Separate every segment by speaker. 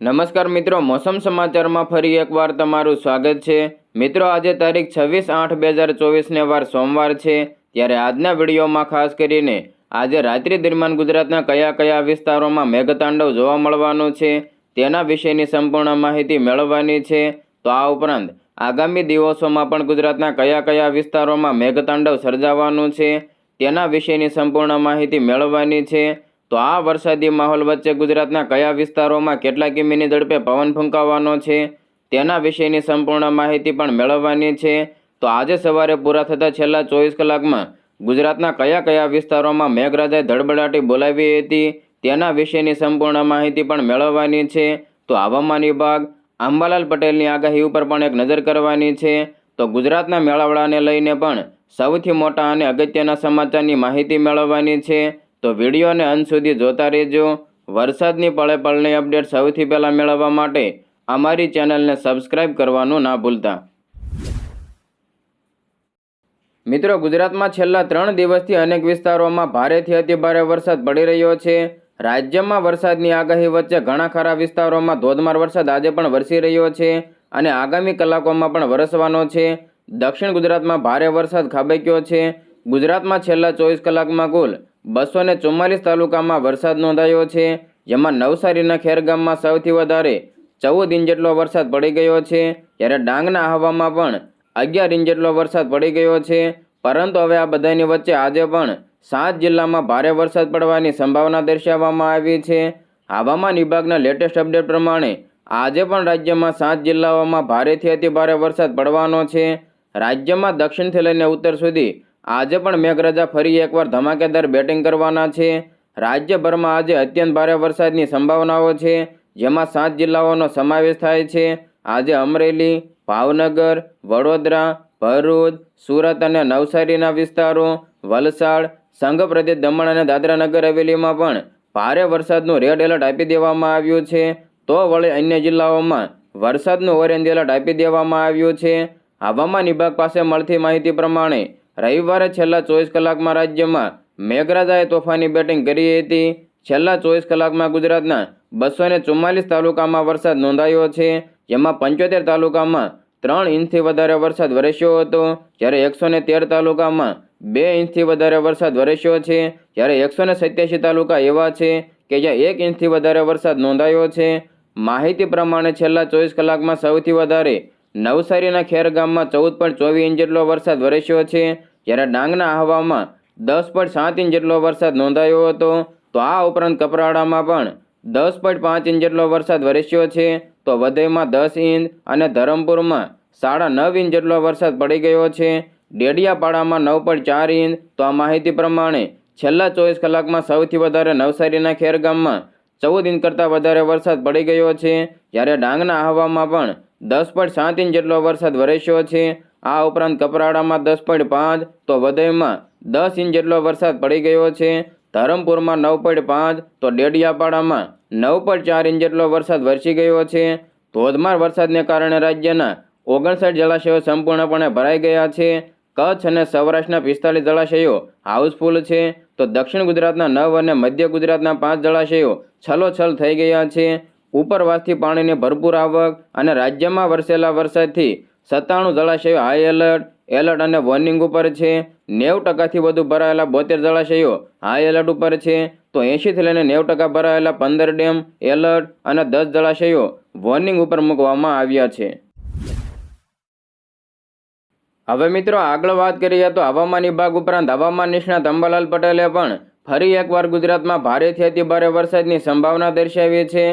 Speaker 1: નમસ્કાર મિત્રો, મોસમ સમાચારમાં ફરી એકવાર તમારું સ્વાગત છે. મિત્રો, આજે તારીખ છવ્વીસ આઠ બે હજાર ચોવીસને વાર સોમવાર છે. ત્યારે આજના વિડીયોમાં ખાસ કરીને આજે રાત્રિ દરમિયાન ગુજરાતના કયા કયા વિસ્તારોમાં મેઘતાંડવ જોવા મળવાનું છે, તેના વિશેની સંપૂર્ણ માહિતી મેળવવાની છે. તો આ ઉપરાંત આગામી દિવસોમાં પણ ગુજરાતના કયા કયા વિસ્તારોમાં મેઘતાંડવ સર્જાવાનું છે, તેના વિશેની સંપૂર્ણ માહિતી મેળવવાની છે. તો આ વરસાદી માહોલ વચ્ચે ગુજરાતના કયા વિસ્તારોમાં કેટલા કિમીની ઝડપે પવન ફૂંકાવાનો છે, તેના વિશેની સંપૂર્ણ માહિતી પણ મેળવવાની છે. તો આજે સવારે પૂરા થતા છેલ્લા ચોવીસ કલાકમાં ગુજરાતના કયા કયા વિસ્તારોમાં મેઘરાજાએ ધડબડાટી બોલાવી હતી, તેના વિશેની સંપૂર્ણ માહિતી પણ મેળવવાની છે. તો હવામાન વિભાગ અંબાલાલ પટેલની આગાહી ઉપર પણ એક નજર કરવાની છે. તો ગુજરાતના મેળાવડાને લઈને પણ સૌથી મોટા અને અગત્યના સમાચારની માહિતી મેળવવાની છે. તો વિડીયોને અંત સુધી જોતા રહેજો. વરસાદની પળે પળની અપડેટ સૌથી પહેલાં મેળવવા માટે અમારી ચેનલને સબસ્ક્રાઇબ કરવાનું ના ભૂલતા. મિત્રો, ગુજરાતમાં છેલ્લા ત્રણ દિવસથી અનેક વિસ્તારોમાં ભારેથી અતિભારે વરસાદ પડી રહ્યો છે. રાજ્યમાં વરસાદની આગાહી વચ્ચે ઘણા ખરા વિસ્તારોમાં ધોધમાર વરસાદ આજે પણ વરસી રહ્યો છે અને આગામી કલાકોમાં પણ વરસવાનો છે. દક્ષિણ ગુજરાતમાં ભારે વરસાદ ખાબક્યો છે. ગુજરાતમાં છેલ્લા ચોવીસ કલાકમાં કુલ બસો ને ચુમ્માલીસ તાલુકામાં વરસાદ નોંધાયો છે. જેમાં નવસારીના ખેરગામમાં સૌથી વધારે ચૌદ ઇંચ જેટલો વરસાદ પડી ગયો છે. જ્યારે ડાંગના આહવામાં પણ અગિયાર ઇંચ જેટલો વરસાદ પડી ગયો છે. પરંતુ હવે આ બધાની વચ્ચે આજે પણ સાત જિલ્લામાં ભારે વરસાદ પડવાની સંભાવના દર્શાવવામાં આવી છે. હવામાન વિભાગના લેટેસ્ટ અપડેટ પ્રમાણે આજે પણ રાજ્યમાં સાત જિલ્લાઓમાં ભારેથી અતિ ભારે વરસાદ પડવાનો છે. રાજ્યમાં દક્ષિણથી લઈને ઉત્તર સુધી આજે પણ મેઘરાજા ફરી એકવાર ધમાકેદાર બેટિંગ કરવાના છે. રાજ્યભરમાં આજે અત્યંત ભારે વરસાદની સંભાવનાઓ છે, જેમાં સાત જિલ્લાઓનો સમાવેશ થાય છે. આજે અમરેલી, ભાવનગર, વડોદરા, ભરૂચ, સુરત અને નવસારીના વિસ્તારો, વલસાડ, સંઘ પ્રદેશ દમણ અને દાદરા નગર હવેલીમાં પણ ભારે વરસાદનું રેડ એલર્ટ આપી દેવામાં આવ્યું છે. તો વળી અન્ય જિલ્લાઓમાં વરસાદનું ઓરેન્જ એલર્ટ આપી દેવામાં આવ્યું છે. હવામાન વિભાગ પાસે મળતી માહિતી પ્રમાણે રવિવારે છેલ્લા ચોવીસ કલાકમાં રાજ્યમાં મેઘરાજાએ તોફાની બેટિંગ કરી હતી. છેલ્લા ચોવીસ કલાકમાં ગુજરાતના બસો ને ચુમ્માલીસ તાલુકામાં વરસાદ નોંધાયો છે. જેમાં પંચોતેર તાલુકામાં ત્રણ ઇંચથી વધારે વરસાદ વરસ્યો હતો. જ્યારે એકસો ને તેર તાલુકામાં બે ઇંચથી વધારે વરસાદ વરસ્યો છે. જ્યારે એકસો ને સત્યાસી તાલુકા એવા છે કે જ્યાં એક ઇંચથી વધારે વરસાદ નોંધાયો છે. માહિતી પ્રમાણે છેલ્લા ચોવીસ કલાકમાં સૌથી વધારે નવસારીના ખેર ગામમાં ચૌદ પોઈન્ટ ચોવીસ ઇંચ જેટલો વરસાદ વરસ્યો છે. જ્યારે ડાંગના આહવામાં દસ પોઈન્ટ સાત ઇંચ જેટલો વરસાદ નોંધાયો હતો. તો આ ઉપરાંત કપરાડામાં પણ દસ પોઈન્ટ પાંચ ઇંચ જેટલો વરસાદ વરસ્યો છે. તો વધઈમાં દસ ઇંચ અને ધરમપુરમાં સાડા નવ ઇંચ જેટલો વરસાદ પડી ગયો છે. ડેડિયાપાડામાં નવ પોઈન્ટ ચાર ઇંચ. તો આ માહિતી પ્રમાણે છેલ્લા ચોવીસ કલાકમાં સૌથી વધારે નવસારીના ખેરગામમાં ચૌદ ઇંચ કરતાં વધારે વરસાદ પડી ગયો છે. જ્યારે ડાંગના આહવામાં પણ દસ પોઈન્ટ સાત ઇંચ જેટલો વરસાદ વરસ્યો છે. આ ઉપરાંત કપરાડામાં દસ પોઈન્ટ પાંચ, તો વધઈમાં દસ ઇંચ જેટલો વરસાદ પડી ગયો છે. ધરમપુરમાં નવ પોઈન્ટ પાંચ, તો ડેડિયાપાડામાં નવ પોઈન્ટ ચાર ઇંચ જેટલો વરસાદ વરસી ગયો છે. ધોધમાર વરસાદને કારણે રાજ્યના ઓગણસાઠ જળાશયો સંપૂર્ણપણે ભરાઈ ગયા છે. કચ્છ અને સૌરાષ્ટ્રના પિસ્તાલીસ જળાશયો હાઉસફુલ છે. તો દક્ષિણ ગુજરાતના નવ અને મધ્ય ગુજરાતના પાંચ જળાશયો છલોછલ થઈ ગયા છે. ઉપરવાસથી પાણીની ભરપૂર આવક અને રાજ્યમાં વરસેલા વરસાદથી સત્તાણું જળાશયો હાઈ એલર્ટ એલર્ટ અને વોર્નિંગ ઉપર છે. નેવું ટકાથી વધુ ભરાયેલા બોતેર જળાશયો હાઈ એલર્ટ ઉપર છે. તો એંશીથી લઈને નેવું ટકા ભરાયેલા પંદર ડેમ એલર્ટ અને દસ જળાશયો વોર્નિંગ ઉપર મૂકવામાં આવ્યા છે. હવે મિત્રો આગળ વાત કરીએ તો હવામાન વિભાગ ઉપરાંત હવામાન નિષ્ણાત અંબાલાલ પટેલે પણ ફરી એકવાર ગુજરાતમાં ભારેથી અતિ ભારે વરસાદની સંભાવના દર્શાવી છે.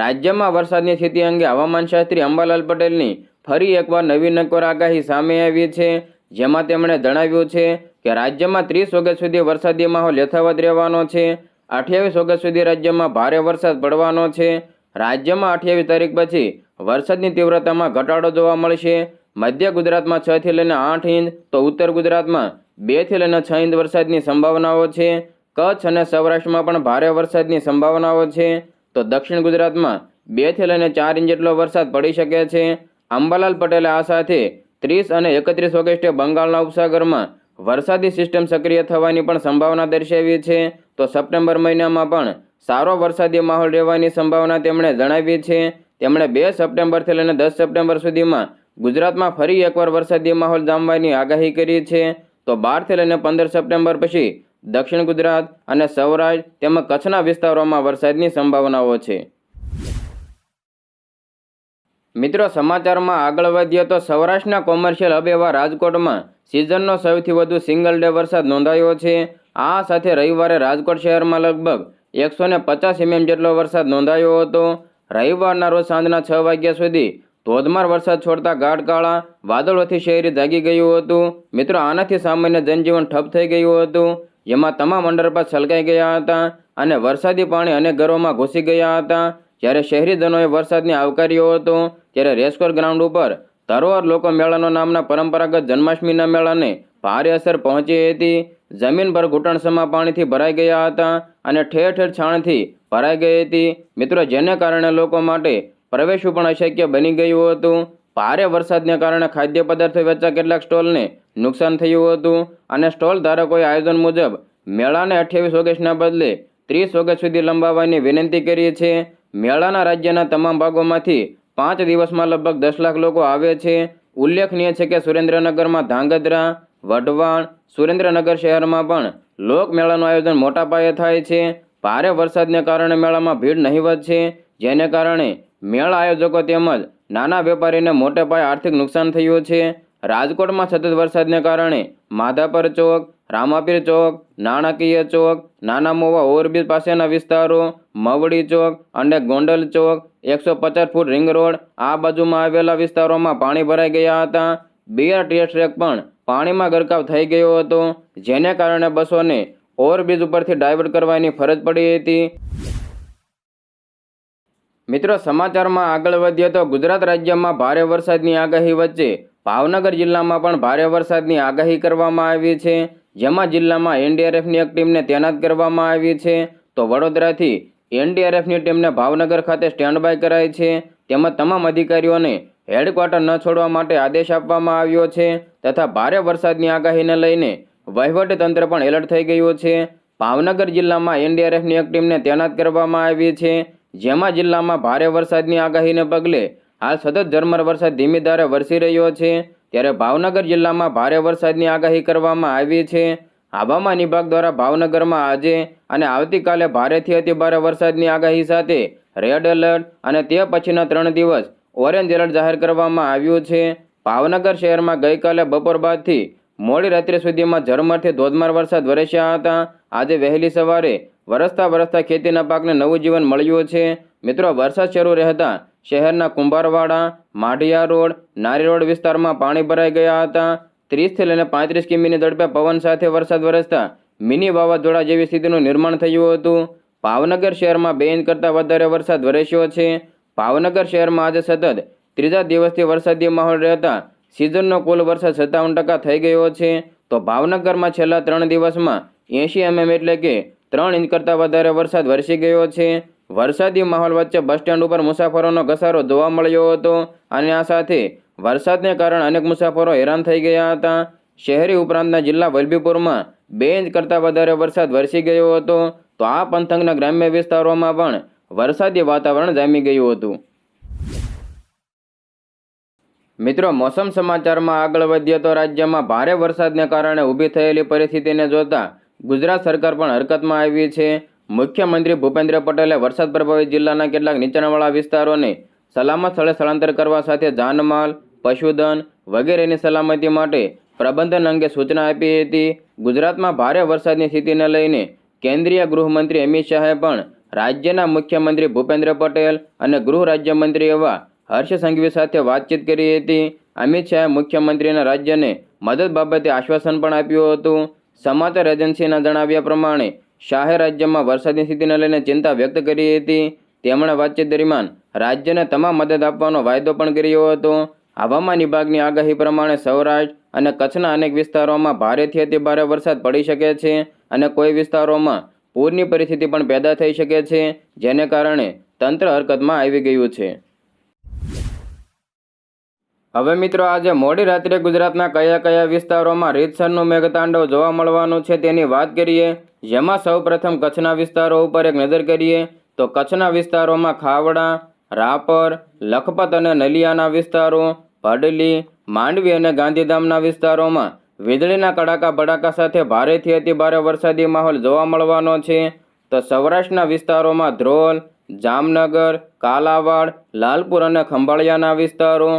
Speaker 1: રાજ્યમાં વરસાદની સ્થિતિ અંગે હવામાનશાસ્ત્રી અંબાલાલ પટેલની ફરી એકવાર નવી નક્કોર આગાહી સામે આવી છે, જેમાં તેમણે જણાવ્યું છે કે રાજ્યમાં ત્રીસ ઓગસ્ટ સુધી વરસાદી માહોલ યથાવત રહેવાનો છે, અઠ્યાવીસ ઓગસ્ટ સુધી રાજ્યમાં ભારે વરસાદ પડવાનો છે, રાજ્યમાં અઠ્યાવીસ તારીખ પછી વરસાદની તીવ્રતામાં ઘટાડો જોવા મળશે. મધ્ય ગુજરાતમાં છથી લઈને આઠ ઇંચ, તો ઉત્તર ગુજરાતમાં બેથી લઈને છ ઇંચ વરસાદની સંભાવનાઓ છે. કચ્છ અને સૌરાષ્ટ્રમાં પણ ભારે વરસાદની સંભાવનાઓ છે. તો દક્ષિણ ગુજરાતમાં બેથી લઈને ચાર ઇંચ જેટલો વરસાદ પડી શકે છે. અંબાલાલ પટેલે આ સાથે ત્રીસ અને એકત્રીસ ઓગસ્ટે બંગાળના ઉપસાગરમાં વરસાદી સિસ્ટમ સક્રિય થવાની પણ સંભાવના દર્શાવી છે. તો સપ્ટેમ્બર મહિનામાં પણ સારો વરસાદી માહોલ રહેવાની સંભાવના તેમણે જણાવી છે. તેમણે બે સપ્ટેમ્બરથી લઈને દસ સપ્ટેમ્બર સુધીમાં ગુજરાતમાં ફરી એકવાર વરસાદી માહોલ જામવાની આગાહી કરી છે. તો બારથી લઈને પંદર સપ્ટેમ્બર પછી દક્ષિણ ગુજરાત અને સૌરાષ્ટ્ર તેમજ કચ્છના વિસ્તારોમાં વરસાદની સંભાવનાઓ છે. મિત્રો, સમાચારમાં આગળ વધીએ તો સૌરાષ્ટ્રના કોમર્શિયલ હબ એવા રાજકોટમાં સિઝનનો સૌથી વધુ સિંગલ ડે વરસાદ નોંધાયો છે. આ સાથે રવિવારે રાજકોટ શહેરમાં લગભગ એકસો ને પચાસ એમએમ જેટલો વરસાદ નોંધાયો હતો. રવિવારના રોજ સાંજના છ વાગ્યા સુધી ધોધમાર વરસાદ છોડતા ગાઢકાળા વાદળોથી શહેરી જાગી ગયું હતું. મિત્રો, આનાથી સામાન્ય જનજીવન ઠપ થઈ ગયું હતું. જેમાં તમામ અંડરપાસ છલકાઈ ગયા હતા અને વરસાદી પાણી અનેક ઘરોમાં ઘૂસી ગયા હતા. જ્યારે શહેરીજનોએ વરસાદને આવકાર્યો હતો, ત્યારે રેસકોર ગ્રાઉન્ડ ઉપર ધરોહર લોકો મેળાનો નામના પરંપરાગત જન્માષ્ટમીના મેળાને ભારે અસર પહોંચી હતી. જમીન પર ઘૂંટણસમા પાણીથી ભરાઈ ગયા હતા અને ઠેર ઠેર છાણથી ભરાઈ ગઈ હતી. મિત્રો, જેને કારણે લોકો માટે પ્રવેશવું પણ અશક્ય બની ગયું હતું. ભારે વરસાદને કારણે ખાદ્ય પદાર્થો વેચતા કેટલાક સ્ટોલને નુકસાન થયું હતું અને સ્ટોલ ધારકોએ આયોજન મુજબ મેળાને અઠ્યાવીસ ઓગસ્ટના બદલે ત્રીસ ઓગસ્ટ સુધી લંબાવવાની વિનંતી કરી છે. મેળાના રાજ્યના તમામ ભાગોમાંથી પાંચ દિવસમાં લગભગ દસ લાખ લોકો આવે છે. ઉલ્લેખનીય છે કે સુરેન્દ્રનગરમાં ધાંગધ્રા, વઢવાણ, સુરેન્દ્રનગર શહેરમાં પણ લોકમેળાનું આયોજન મોટા પાયે થાય છે. ભારે વરસાદને કારણે મેળામાં ભીડ નહીવત છે. જેને કારણે મેળા આયોજકો તેમજ નાના વેપારીને મોટે પાયે આર્થિક નુકસાન થયું છે. રાજકોટમાં સતત વરસાદને કારણે માધાપર ચોક રામાપીર ચોક, નાણાકીય ચોક નાના મોવા ઓવરબ્રિજ પાસેના વિસ્તારો, મવડી ચોક અને ગોંડલ ચોક. એકસો પચાસ ફૂટ રિંગ રોડ. આ બાજુમાં આવેલા વિસ્તારોમાં પાણી ભરાઈ ગયા હતા. બીઆર ટીએસ ટ્રેક પણ પાણીમાં ગરકાવ થઈ ગયો હતો, જેને કારણે બસોને ઓવરબ્રિજ ઉપરથી ડાયવર્ટ કરવાની ફરજ પડી હતી. મિત્રો, સમાચારમાં આગળ વધીએ તો ગુજરાત રાજ્યમાં ભારે વરસાદની આગાહી વચ્ચે ભાવનગર જિલ્લામાં પણ ભારે વરસાદની આગાહી કરવામાં આવી છે. જેમાં જિલ્લામાં એનડીઆરએફની એક ટીમને તૈનાત કરવામાં આવી છે, તો વડોદરાથી એનડીઆરએફની ટીમને ભાવનગર ખાતે સ્ટેન્ડ બાય કરાઈ છે. તેમજ તમામ અધિકારીઓને હેડક્વાર્ટર ન છોડવા માટે આદેશ આપવામાં આવ્યો છે તથા ભારે વરસાદની આગાહીને લઈને તંત્ર પણ એલર્ટ થઈ ગયું છે. ભાવનગર જિલ્લામાં એનડીઆરએફની એક ટીમને તૈનાત કરવામાં આવી છે, જેમાં જિલ્લામાં ભારે વરસાદની આગાહીને પગલે હાલ સતત ઝરમર વરસાદ ધીમી ધારે વરસી રહ્યો છે. ત્યારે ભાવનગર જિલ્લામાં ભારે વરસાદની આગાહી કરવામાં આવી છે. હવામાન વિભાગ દ્વારા ભાવનગરમાં આજે અને આવતીકાલે ભારેથી અતિ ભારે વરસાદની આગાહી સાથે રેડ એલર્ટ અને તે પછીના ત્રણ દિવસ ઓરેન્જ એલર્ટ જાહેર કરવામાં આવ્યું છે. ભાવનગર શહેરમાં ગઈકાલે બપોર બાદથી મોડી રાત્રે સુધીમાં ઝરમરથી ધોધમાર વરસાદ વરસ્યા હતા. આજે વહેલી સવારે વરસતા વરસતા ખેતીના પાકને નવું જીવન મળ્યું છે. મિત્રો, વરસાદ શરૂ રહેતા શહેરના કુંભારવાડા, માઢિયા રોડ, નારી રોડ વિસ્તારમાં પાણી ભરાઈ ગયા હતા. ત્રીસથી લઈને પાંત્રીસ કિમીની ઝડપે પવન સાથે વરસાદ વરસતા મિની વાવાઝોડા જેવી સ્થિતિનું નિર્માણ થયું હતું. ભાવનગર શહેરમાં બે ઇંચ કરતાં વધારે વરસાદ વરસ્યો છે. ભાવનગર શહેરમાં આજે સતત ત્રીજા દિવસથી વરસાદી માહોલ રહેતા સિઝનનો કુલ વરસાદ સત્તાવન ટકા થઈ ગયો છે. તો ભાવનગરમાં છેલ્લા ત્રણ દિવસમાં એંશી એમએમ એટલે કે ત્રણ ઇંચ કરતાં વધારે વરસાદ વરસી ગયો છે. વરસાદી માહોલ વચ્ચે બસ સ્ટેન્ડ ઉપર મુસાફરોનો ઘસારો જોવા મળ્યો હતો અને આ સાથે વરસાદને કારણે અનેક મુસાફરો હેરાન થઈ ગયા હતા. શહેરી ઉપરાંતના જિલ્લા વલભીપુરમાં બે ઇંચ કરતાં વધારે વરસાદ વરસી ગયો હતો. તો આ પંથકના ગ્રામ્ય વિસ્તારોમાં પણ વરસાદી વાતાવરણ જામી ગયું હતું. મિત્રો, મોસમ સમાચારમાં આગળ વધીએ તો રાજ્યમાં ભારે વરસાદને કારણે ઊભી થયેલી પરિસ્થિતિને જોતા ગુજરાત સરકાર પણ હરકતમાં આવી છે. મુખ્યમંત્રી ભૂપેન્દ્ર પટેલે વરસાદ પ્રભાવિત જિલ્લાના કેટલાક નીચાણવાળા વિસ્તારોને સલામત સ્થળે સ્થળાંતર કરવા સાથે જાનમાલ, પશુધન વગેરેની સલામતી માટે પ્રબંધન અંગે સૂચના આપી હતી. ગુજરાતમાં ભારે વરસાદની સ્થિતિને લઈને કેન્દ્રીય ગૃહમંત્રી અમિત શાહે પણ રાજ્યના મુખ્યમંત્રી ભૂપેન્દ્ર પટેલ અને ગૃહ રાજ્યમંત્રી એવા હર્ષ સંઘવી સાથે વાતચીત કરી હતી. અમિત શાહે મુખ્યમંત્રીના રાજ્યને મદદ બાબતે આશ્વાસન પણ આપ્યું હતું. સમાચાર એજન્સીના જણાવ્યા પ્રમાણે શાહે રાજ્યમાં વરસાદની સ્થિતિને લઈને ચિંતા વ્યક્ત કરી હતી. તેમણે વાતચીત દરમિયાન રાજ્યને તમામ મદદ આપવાનો વાયદો પણ કર્યો હતો. હવામાન વિભાગની આગાહી પ્રમાણે સૌરાષ્ટ્ર અને કચ્છના અનેક વિસ્તારોમાં ભારેથી અતિ ભારે વરસાદ પડી શકે છે અને કોઈ વિસ્તારોમાં પૂરની પરિસ્થિતિ પણ પેદા થઈ શકે છે, જેને કારણે તંત્ર હરકતમાં આવી ગયું છે. હવે મિત્રો આજે મોડી રાત્રે ગુજરાતના કયા કયા વિસ્તારોમાં રીતસરનું મેઘતાંડવ જોવા મળવાનું છે તેની વાત કરીએ. જેમાં સૌપ્રથમ કચ્છના વિસ્તારો ઉપર એક નજર કરીએ, તો કચ્છના વિસ્તારોમાં ખાવડા, રાપર, લખપત અને નલિયાના વિસ્તારો, ભડલી, માંડવી અને ગાંધીધામના વિસ્તારોમાં વીજળીના કડાકા ભડાકા સાથે ભારેથી અતિ ભારે વરસાદી માહોલ જોવા મળવાનો છે. તો સૌરાષ્ટ્રના વિસ્તારોમાં ધ્રોલ, જામનગર, કાલાવાડ, લાલપુર અને ખંભાળિયાના વિસ્તારો,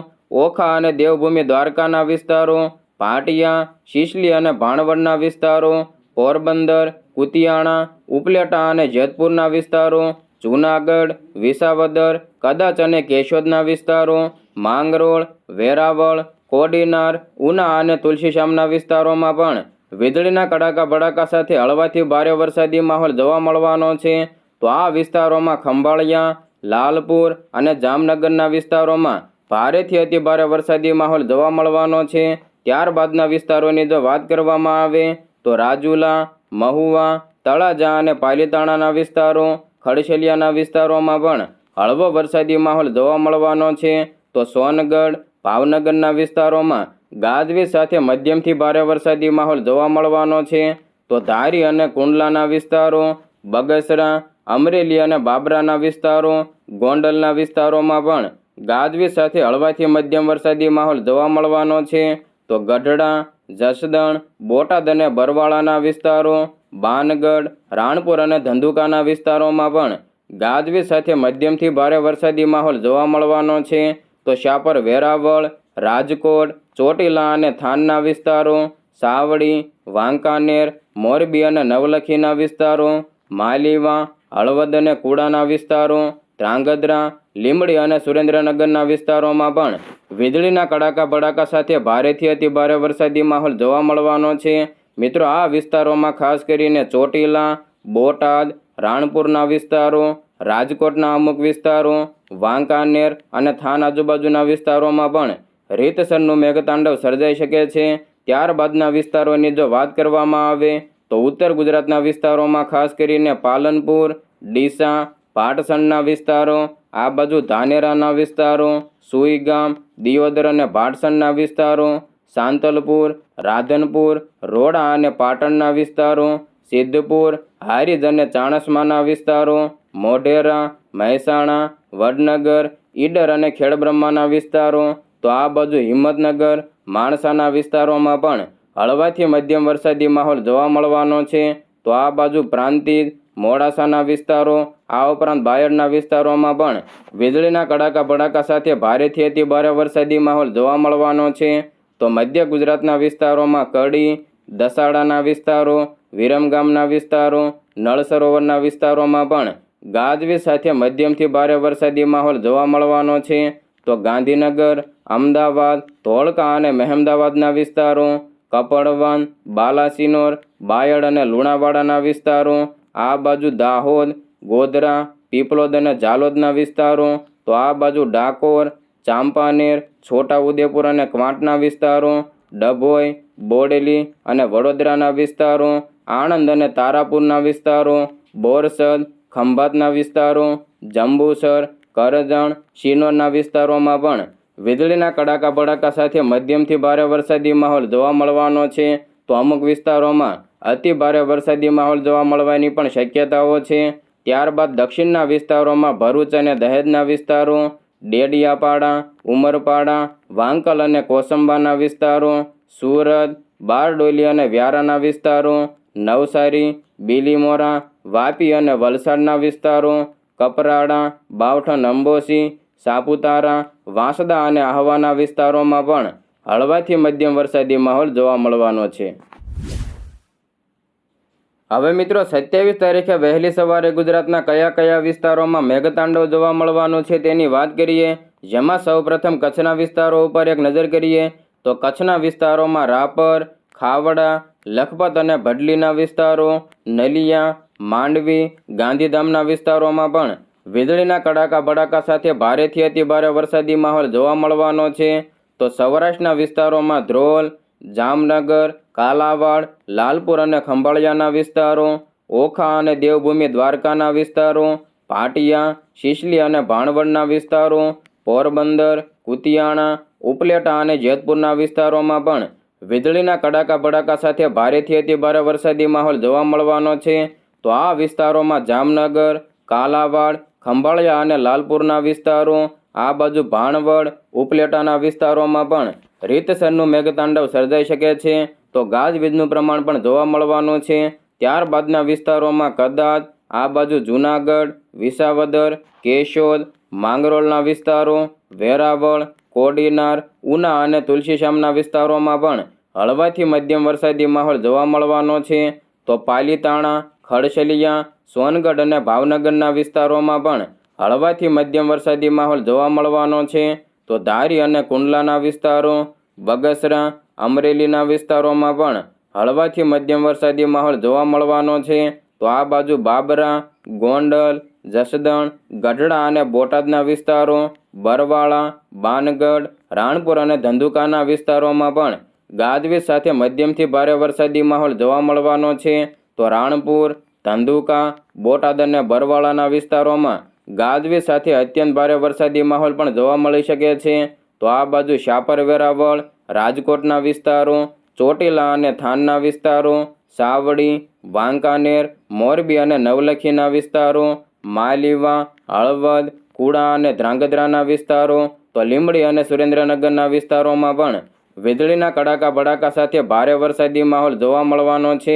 Speaker 1: ઓખા અને દેવભૂમિ દ્વારકાના વિસ્તારો, પાટિયા, શિશલી અને ભાણવડના વિસ્તારો, પોરબંદર કુતિયાણા, ઉપલેટા અને જેતપુરના વિસ્તારો, જૂનાગઢ, વિસાવદર, કદાચ અને કેશોદના વિસ્તારો, માંગરોળ, વેરાવળ, કોડીનાર, ઉના અને તુલસીશ્યામના વિસ્તારોમાં પણ વીજળીના કડાકા ભડાકા સાથે હળવાથી ભારે વરસાદી માહોલ જોવા મળવાનો છે. તો આ વિસ્તારોમાં ખંભાળિયા, લાલપુર અને જામનગરના વિસ્તારોમાં ભારેથી અતિ ભારે વરસાદી માહોલ જોવા મળવાનો છે. ત્યારબાદના વિસ્તારોની જો વાત કરવામાં આવે તો રાજુલા મહુવા, તળાજા અને પાલીતાણાના વિસ્તારો, ખડશેલિયાના વિસ્તારોમાં પણ હળવો વરસાદી માહોલ જોવા મળવાનો છે. તો સોનગઢ, ભાવનગરના વિસ્તારોમાં ગાજવીજ સાથે મધ્યમથી ભારે વરસાદી માહોલ જોવા મળવાનો છે. તો ધારી અને કુંડલાના વિસ્તારો, બગસરા, અમરેલી અને બાબરાના વિસ્તારો, ગોંડલના વિસ્તારોમાં પણ ગાજવીજ સાથે હળવાથી મધ્યમ વરસાદી માહોલ જોવા મળવાનો છે. તો ગઢડા, જસદણ, બોટાદ અને બરવાળાના વિસ્તારો, બાનગઢ, રાણપુર અને ધંધુકાના વિસ્તારોમાં પણ ગાજવીજ સાથે મધ્યમથી ભારે વરસાદી માહોલ જોવા મળવાનો છે. તો શાપર વેરાવળ, રાજકોટ, ચોટીલા અને થાનના વિસ્તારો, સાવડી, વાંકાનેર, મોરબી અને નવલખીના વિસ્તારો, માલીવા, હળવદ અને કુડાના વિસ્તારો ધ્રાંગધ્રા, લીંબડી અને સુરેન્દ્રનગરના વિસ્તારોમાં પણ વીજળીના કડાકા ભડાકા સાથે ભારેથી અતિ ભારે વરસાદી માહોલ જોવા મળવાનો છે. મિત્રો, આ વિસ્તારોમાં ખાસ કરીને ચોટીલા, બોટાદ, રાણપુરના વિસ્તારો, રાજકોટના અમુક વિસ્તારો, વાંકાનેર અને થાન આજુબાજુના વિસ્તારોમાં પણ રીતસરનું મેઘતાંડવ સર્જાઈ શકે છે. ત્યારબાદના વિસ્તારોની જો વાત કરવામાં આવે, તો ઉત્તર ગુજરાતના વિસ્તારોમાં ખાસ કરીને પાલનપુર, ડીસા પાટસણના વિસ્તારો, આ બાજુ ધાનેરાના વિસ્તારો, સુઈગામ, દિયોદર અને ભાટસણના વિસ્તારો, સાંતલપુર, રાધનપુર, રોડા અને પાટણના વિસ્તારો, સિદ્ધપુર, હારીજ અને ચાણસ્માના વિસ્તારો, મોઢેરા, મહેસાણા, વડનગર, ઈડર અને ખેડબ્રહ્માના વિસ્તારો, તો આ બાજુ હિંમતનગર, માણસાના વિસ્તારોમાં પણ હળવાથી મધ્યમ વરસાદી માહોલ જોવા મળવાનો છે. તો આ બાજુ પ્રાંતિજ મોડાસાના વિસ્તારો, આ ઉપરાંત બાયડના વિસ્તારોમાં પણ વીજળીના કડાકા ભડાકા સાથે ભારેથી અતિ ભારે વરસાદી માહોલ જોવા મળવાનો છે. તો મધ્ય ગુજરાતના વિસ્તારોમાં કડી, દસાડાના વિસ્તારો વિરમગામના વિસ્તારો નળ સરોવરના વિસ્તારોમાં પણ ગાજવીજ સાથે મધ્યમથી ભારે વરસાદી માહોલ જોવા મળવાનો છે. તો ગાંધીનગર, અમદાવાદ, ધોળકા અને મહેમદાવાદના વિસ્તારો કપડવન બાલાસિનોર, બાયડ અને લુણાવાડાના વિસ્તારો આ બાજુ દાહોદ, ગોધરા પીપલોદ અને ઝાલોદના વિસ્તારો, તો આ બાજુ ડાકોર, ચાંપાનેર, છોટાઉદેપુર અને ક્વાંટના વિસ્તારો, ડભોઈ, બોડેલી અને વડોદરાના વિસ્તારો, આણંદ અને તારાપુરના વિસ્તારો, બોરસદ, ખંભાતના વિસ્તારો, જંબુસર, કરજણ, શિનોરના વિસ્તારોમાં પણ વીજળીના કડાકા ભડાકા સાથે મધ્યમથી ભારે વરસાદી માહોલ જોવા મળવાનો છે. તો અમુક વિસ્તારોમાં અતિ ભારે વરસાદી માહોલ જોવા મળવાની પણ શક્યતાઓ છે. ત્યારબાદ દક્ષિણના વિસ્તારોમાં ભરૂચ અને દહેજના વિસ્તારો, ડેડિયાપાડા, ઉમરપાડા, વાંકલ અને કોસંબાના વિસ્તારો, સુરત, બારડોલી અને વ્યારાના વિસ્તારો, નવસારી, બીલીમોરા, વાપી અને વલસાડના વિસ્તારો, કપરાડા બાવઠન અંબોસી સાપુતારા, વાંસદા અને આહવાના વિસ્તારોમાં પણ હળવાથી મધ્યમ વરસાદી માહોલ જોવા મળવાનો છે. હવે મિત્રો, સત્યાવીસ તારીખે વહેલી સવારે ગુજરાતના કયા કયા વિસ્તારોમાં મેઘતાંડવ જોવા મળવાનું છે તેની વાત કરીએ. જેમાં સૌપ્રથમ કચ્છના વિસ્તારો ઉપર એક નજર કરીએ, તો કચ્છના વિસ્તારોમાં રાપર, ખાવડા, લખપત અને ભડલીના વિસ્તારો, નલિયા, માંડવી, ગાંધીધામના વિસ્તારોમાં પણ વીજળીના કડાકા ભડાકા સાથે ભારેથી અતિ ભારે વરસાદી માહોલ જોવા મળવાનો છે. તો સૌરાષ્ટ્રના વિસ્તારોમાં ધ્રોલ, જામનગર કાલાવાડ, લાલપુર અને ખંભાળિયાના વિસ્તારો, ઓખા અને દેવભૂમિ દ્વારકાના વિસ્તારો, પાટિયા, શિશલી અને ભાણવડના વિસ્તારો, પોરબંદર, કુતિયાણા, ઉપલેટા અને જેતપુરના વિસ્તારોમાં પણ વીજળીના કડાકા ભડાકા સાથે ભારેથી અતિ ભારે વરસાદી માહોલ જોવા મળવાનો છે. તો આ વિસ્તારોમાં જામનગર, કાલાવાડ, ખંભાળિયા અને લાલપુરના વિસ્તારો, આ બાજુ ભાણવડ, ઉપલેટાના વિસ્તારોમાં પણ રીતસરનું મેઘતાંડવ સર્જાઈ શકે છે. તો ગાજવીજનું પ્રમાણ પણ જોવા મળવાનું છે. ત્યારબાદના વિસ્તારોમાં કદાચ આ બાજુ જૂનાગઢ, વિસાવદર, કેશોદ, માંગરોળના વિસ્તારો, વેરાવળ, કોડીનાર, ઉના અને તુલસીશ્યામના વિસ્તારોમાં પણ હળવાથી મધ્યમ વરસાદી માહોલ જોવા મળવાનો છે. તો પાલીતાણા, ખડસલિયા, સોનગઢ અને ભાવનગરના વિસ્તારોમાં પણ હળવાથી મધ્યમ વરસાદી માહોલ જોવા મળવાનો છે. તો ધારી અને કુંડલાના વિસ્તારો, બગસરા અમરેલીના વિસ્તારોમાં પણ હળવાથી મધ્યમ વરસાદી માહોલ જોવા મળવાનો છે. તો આ બાજુ બાબરા, ગોંડલ, જસદણ, ગઢડા અને બોટાદના વિસ્તારો, બરવાળા, બાનગઢ, રાણપુર અને ધંધુકાના વિસ્તારોમાં પણ ગાજવીજ સાથે મધ્યમથી ભારે વરસાદી માહોલ જોવા મળવાનો છે. તો રાણપુર, ધંધુકા, બોટાદ અને બરવાળાના વિસ્તારોમાં ગાજવીજ સાથે અત્યંત ભારે વરસાદી માહોલ પણ જોવા મળી શકે છે. તો આ બાજુ શાપર વેરાવળ રાજકોટના વિસ્તારો, ચોટીલા અને થાનના વિસ્તારો, સાવડી, વાંકાનેર, મોરબી અને નવલખીના વિસ્તારો, માલીવા, હળવદ, કુડા અને ધ્રાંગધ્રાના વિસ્તારો, તો લીંબડી અને સુરેન્દ્રનગરના વિસ્તારોમાં પણ વીજળીના કડાકા ભડાકા સાથે ભારે વરસાદી માહોલ જોવા મળવાનો છે.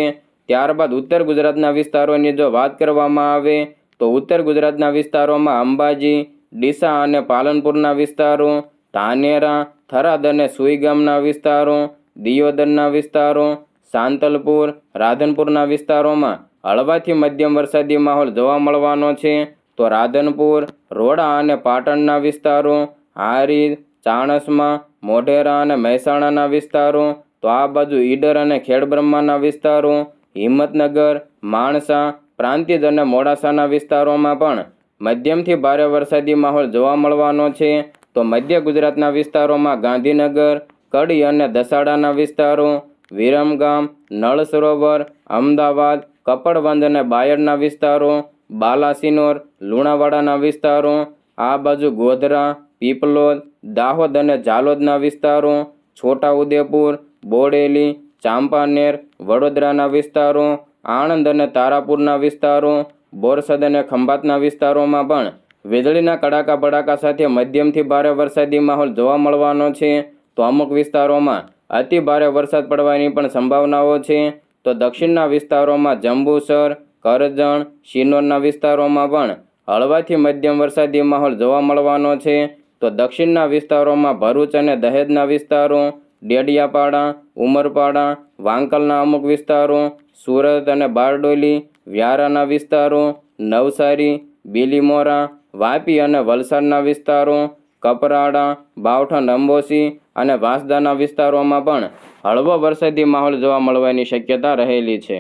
Speaker 1: ત્યારબાદ ઉત્તર ગુજરાતના વિસ્તારોની જો વાત કરવામાં આવે, તો ઉત્તર ગુજરાતના વિસ્તારોમાં અંબાજી, ડીસા અને પાલનપુરના વિસ્તારો ધાનેરા, થરાદ અને સુઈગામના વિસ્તારો, દિયોદરના વિસ્તારો, સાંતલપુર, રાધનપુરના વિસ્તારોમાં હળવાથી મધ્યમ વરસાદી માહોલ જોવા મળવાનો છે. તો રાધનપુર, રોડા અને પાટણના વિસ્તારો હારીજ ચાણસમાં, મોઢેરા અને મહેસાણાના વિસ્તારો, તો આ બાજુ ઈડર અને ખેડબ્રહ્માના વિસ્તારો, હિંમતનગર, માણસા, પ્રાંતિજ અને મોડાસાના વિસ્તારોમાં પણ મધ્યમથી ભારે વરસાદી માહોલ જોવા મળવાનો છે. તો મધ્ય ગુજરાતના વિસ્તારોમાં ગાંધીનગર, કડી અને દસાડાના વિસ્તારો, વિરમગામ નળ સરોવર અમદાવાદ, કપડવંજ અને બાયડના વિસ્તારો, બાલાસિનોર, લુણાવાડાના વિસ્તારો, આ બાજુ ગોધરા, પીપલોદ, દાહોદ અને ઝાલોદના વિસ્તારો, છોટાઉદેપુર, બોડેલી, ચાંપાનેર, વડોદરાના વિસ્તારો, આણંદ અને તારાપુરના વિસ્તારો, બોરસદ અને ખંભાતના વિસ્તારોમાં પણ વીજળીના કડાકા ભડાકા સાથે મધ્યમથી ભારે વરસાદી માહોલ જોવા મળવાનો છે. તો અમુક વિસ્તારોમાં અતિ ભારે વરસાદ પડવાની પણ સંભાવનાઓ છે. તો દક્ષિણના વિસ્તારોમાં જંબુસર, કરજણ, શિનોરના વિસ્તારોમાં પણ હળવાથી મધ્યમ વરસાદી માહોલ જોવા મળવાનો છે. તો દક્ષિણના વિસ્તારોમાં ભરૂચ અને દહેજના વિસ્તારો, ડેડિયાપાડા, ઉમરપાડા, વાંકલના અમુક વિસ્તારો, સુરત અને બારડોલી, વ્યારાના વિસ્તારો, નવસારી, બીલીમોરા વાપી અને વલસાડના વિસ્તારો, કપરાડા, બાવઠા અંબોસી અને વાંસદાના વિસ્તારોમાં પણ હળવો વરસાદી માહોલ જોવા મળવાની શક્યતા રહેલી છે.